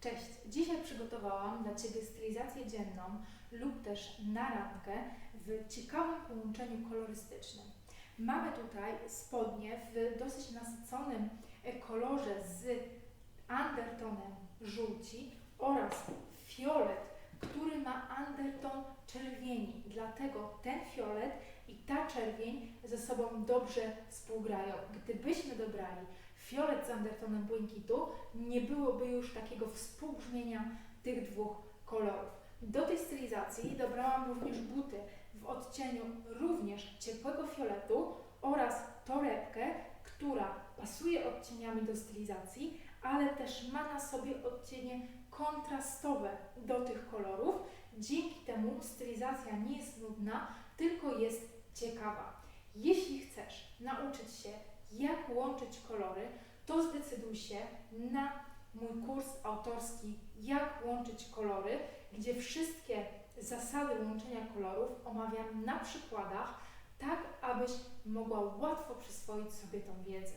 Cześć! Dzisiaj przygotowałam dla Ciebie stylizację dzienną lub też na randkę w ciekawym połączeniu kolorystycznym. Mamy tutaj spodnie w dosyć nasyconym e, kolorze z undertonem żółci oraz fiolet, który ma underton czerwieni. Dlatego ten fiolet i ta czerwień ze sobą dobrze współgrają. Gdybyśmy dobrali fiolet z undertonem błękitu, nie byłoby już takiego współbrzmienia tych dwóch kolorów. Do tej stylizacji dobrałam również buty w odcieniu również ciepłego fioletu oraz torebkę, która pasuje odcieniami do stylizacji, ale też ma na sobie odcienie kontrastowe do tych kolorów. Dzięki temu stylizacja nie jest nudna, tylko jest ciekawa. Jeśli chcesz nauczyć się, jak łączyć kolory, to zdecyduj się na mój kurs autorski Jak łączyć kolory, gdzie wszystkie zasady łączenia kolorów omawiam na przykładach, tak abyś mogła łatwo przyswoić sobie tą wiedzę.